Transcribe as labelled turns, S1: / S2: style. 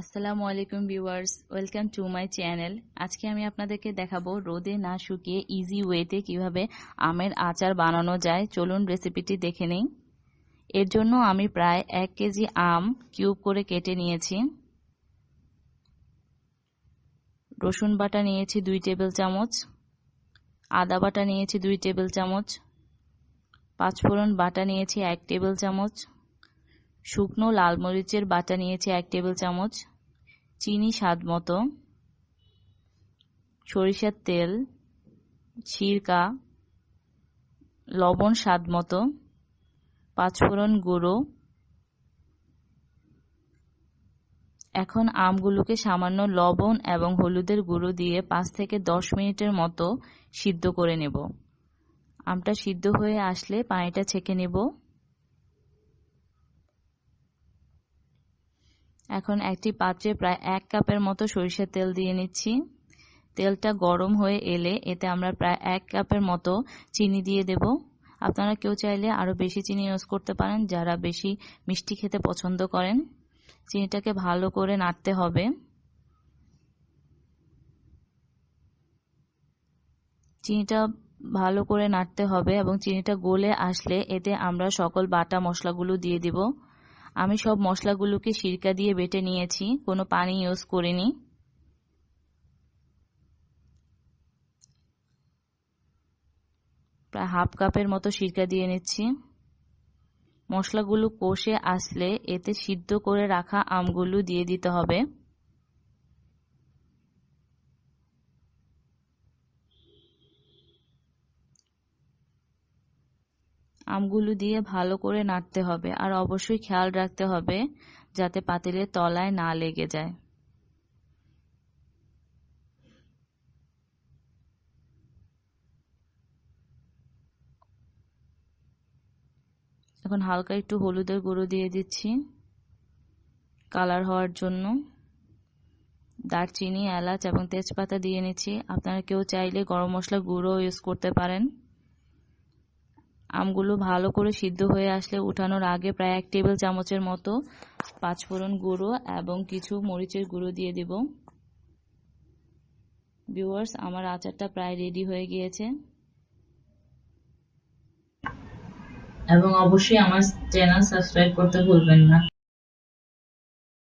S1: আসসালামু আলাইকুম viewers, welcome to my channel. আজকে আমি আপনাদেরকে দেখাবো রোদে না শুকিয়ে ইজি ওয়েতে কীভাবে আমের আচার বানানো যায়। চলুন রেসিপিটি দেখে নেই। এর জন্য আমি প্রায় এক কেজি আম কিউব করে কেটে নিয়েছি। রসুন বাটা নিয়েছি দুই টেবিল চামচ। আদা বাটা নিয়েছি দুই টেবিল চামচ। পাঁচফোড়ন বাটা নিয়েছি এক টেবিল চামচ। শুকনো লাল মরিচের বাটা নিয়েছি এক টেবিল চামচ। চিনি স্বাদ মতো, সরিষার তেল সিরকা লবণ স্বাদ মতো, পাঁচফোড়ন গুঁড়ো। এখন আমগুলোকে সামান্য লবণ এবং হলুদের গুঁড়ো দিয়ে পাঁচ থেকে দশ মিনিটের মতো সিদ্ধ করে নেব। আমটা সিদ্ধ হয়ে আসলে পানিটা ছেঁকে নেব। এখন একটি পাত্রে প্রায় এক কাপের মতো সরিষার তেল দিয়ে নিচ্ছি। তেলটা গরম হয়ে এলে এতে আমরা প্রায় এক কাপের মতো চিনি দিয়ে দেব। আপনারা কেউ চাইলে আরও বেশি চিনি ইউজ করতে পারেন, যারা বেশি মিষ্টি খেতে পছন্দ করেন। চিনিটাকে ভালো করে নাড়তে হবে। চিনিটা ভালো করে নাড়তে হবে এবং চিনিটা গলে আসলে এতে আমরা সকল বাটা মশলাগুলো দিয়ে দিব। আমি সব মশলাগুলোকে সিরকা দিয়ে বেটে নিয়েছি, কোনো পানি ইউজ করিনি। প্রায় হাফ কাপের মতো সিরকা দিয়ে নিচ্ছি। মশলাগুলো কষে আসলে এতে সিদ্ধ করে রাখা আমগুলো দিয়ে দিতে হবে। আমগুলো দিয়ে ভালো করে নাড়তে হবে আর অবশ্যই খেয়াল রাখতে হবে যাতে পাতিলের তলায় না লেগে যায়। এখন হালকা একটু হলুদের গুঁড়ো দিয়ে দিচ্ছি কালার হওয়ার জন্য। দারচিনি, এলাচ এবং তেজপাতা দিয়ে নিচ্ছি। আপনারা কেউ চাইলে গরম মশলা গুঁড়ো ইউজ করতে পারেন। আমগুলো ভালো করে সিদ্ধ হয়ে আসলে উঠানোর আগে প্রায় এক টেবিল চামচের মতো পাঁচফোড়ন গুঁড়ো এবং কিছু মরিচের গুঁড়ো দিয়ে দেব। ভিউয়ার্স আমার আচারটা প্রায় রেডি হয়ে গিয়েছে। এবং অবশ্যই আমার চ্যানেল সাবস্ক্রাইব করতে ভুলবেন না।